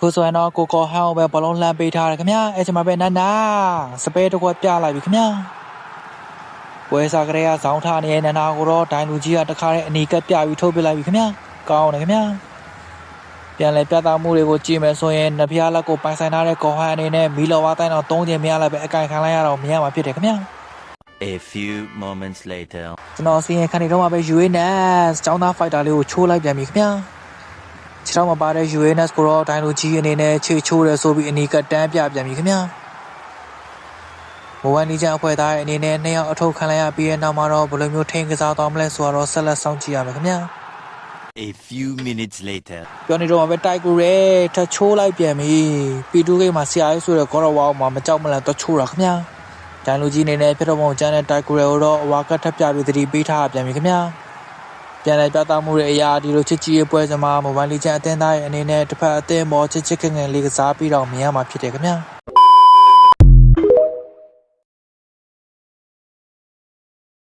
အခုဆိုရင်တော့ကိုကောဟန်ကိုပဲဘလုံးလှမ်းပေးထားတယ်ခင်ဗျာအဲ့ချိန်မှာပဲနန္နာစပယ်တစ်ခွက်ပြလိုက်ပြီခင်ဗျာပွဲစားကလေးကဇောင်းထားနေတဲ့နန္နာကိုတော့ဒိုင်လူကြီးကတခါတည်းအနီကပ်ပြပြီးထုတ်ပြလိုက်ပြီခင်ဗျာကောင်းတယ်ခင်ဗျာပြန်လဲပြသမှုတွေကိုကြည့်မယ်ဆိုရင်နဖျားလက်ကိုပိုင်ဆိုင်ထားတဲ့ကောဟန်အနေနဲ့မီလောဝါတိုင်းတော့၃ချိန်မရလိုက်ပဲအကင်ခံလိုက်ရတော့မရမှာဖြစ်တယ်ခင်ဗျာ A few moments later. ကျွန်တော်စီရင်ခံနေတော့မှပဲ UANS ចောင်းသားဖိုက်တာလေးကိုချိုးလိုက်ပြန်ပြီခင်ဗျာ ခြေထောက်မပါတဲ့ UANS ကိုတော့ဒိုင်လိုကြီးအနေနဲ့ခြေချိုးတယ်ဆိုပြီးအနီကတန်းပြပြန်ပြီခင်ဗျာမိုးဝိုင်းနီချန်အဖွဲ့သားရဲ့အနေနဲ့နှစ်ယောက်အထုတ်ခံလိုက်ရပြီးတဲ့နောက်မှာတော့ဘယ်လိုမျိုးထိန်ကစားသွားမလဲဆိုတော့ဆက်လက်စောင့်ကြည့်ရမယ်ခင်ဗျာ A few minutes later. ပြောနေတော့မှပဲတိုက်ကူရဲထချိုးလိုက်ပြန်ပြီပီတူဂိတ်မှာဆရာကြီးဆိုတဲ့ကောရဝါမှာမကြောက်မလန့်တော့ချိုးတာခင်ဗျာဒိုင်လိုကြီးအနေနဲ့ပြတော့ပုံကျန်တဲ့တိုက်ကူရဲကိုတော့အဝါကတ်ထပ်ပြပြီးသတိပေးထားပြန်ပြီခင်ဗျာ ပြန်လည်ပြသမှုတွေအရာဒီလိုချစ်ကြည်ရေးပွဲစမှာမိုဘိုင်းလီချန်အသင်းသားရဲ့အနေနဲ့တစ်ဖက်အသင်းပေါ်ချစ်ချစ်ခင်ခင်လေးကစားပြီးတော့မြင်ရမှာဖြစ်တယ်ခင်ဗျာ။